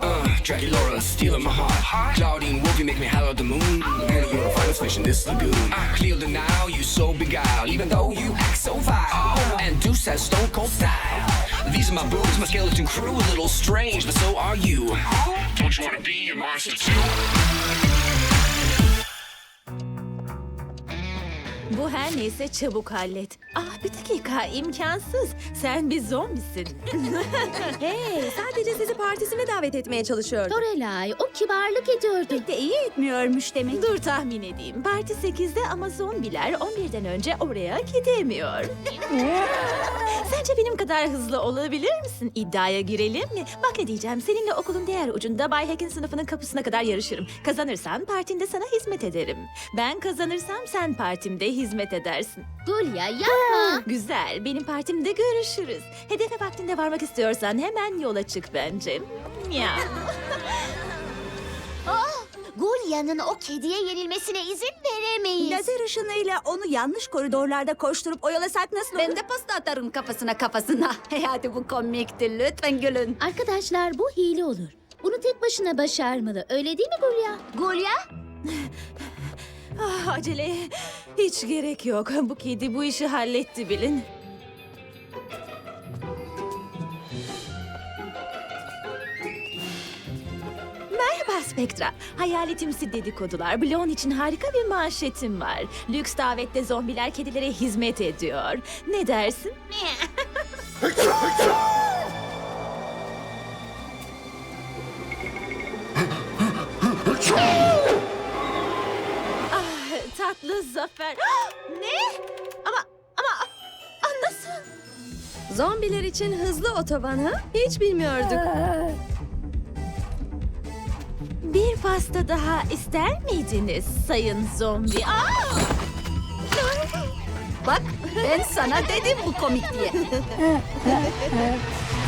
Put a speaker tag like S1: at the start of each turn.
S1: Uh, Dracula stealing my heart. Claudine Wolfie make me holler at the moon. And you're the finest fish in this lagoon. I clear the now, you so beguiled. Even though you act so vile. And Deuce has stone cold style. These are my boobs, my skeleton crew. A little strange, but so are you. Don't you wanna be a monster too?
S2: Bu her neyse çabuk hallet. Ah bir dakika imkansız. Sen bir zombisin.
S3: Hey, sadece sizi partisine davet etmeye çalışıyor.
S4: Lorelai o kibarlık ediyordu.
S3: de iyi etmiyormuş demek.
S2: Dur tahmin edeyim. Parti 8'de ama zombiler 11'den önce oraya gidemiyor. Sence benim kadar hızlı olabilir misin? İddiaya girelim mi? Bak ne diyeceğim. Seninle okulun diğer ucunda Bay Hack'in sınıfının kapısına kadar yarışırım. Kazanırsan partinde sana hizmet ederim. Ben kazanırsam sen partimde hizmet edersin.
S4: Gulya yapma.
S2: Güzel. Benim partimde görüşürüz. Hedefe vaktinde varmak istiyorsan hemen yola çık bence. Ya.
S4: Gulya'nın o kediye yenilmesine izin veremeyiz.
S3: Lazer ışınıyla onu yanlış koridorlarda koşturup oyalasak nasıl olur?
S5: Ben de pasta atarım kafasına kafasına. Hadi bu komikti lütfen gülün.
S4: Arkadaşlar bu hile olur. Bunu tek başına başarmalı. Öyle değil mi Gulya?
S5: Gulya
S2: Ah, acele. Hiç gerek yok. Bu kedi bu işi halletti bilin. Spectra. Hayaletimsi dedikodular. Blon için harika bir manşetim var. Lüks davette zombiler kedilere hizmet ediyor. Ne dersin? ah, tatlı zafer. ne? Ama ama ah, nasıl?
S3: Zombiler için hızlı otobanı hiç bilmiyorduk.
S2: Bir pasta daha ister miydiniz sayın zombi? Aa!
S5: bak ben sana dedim bu komik.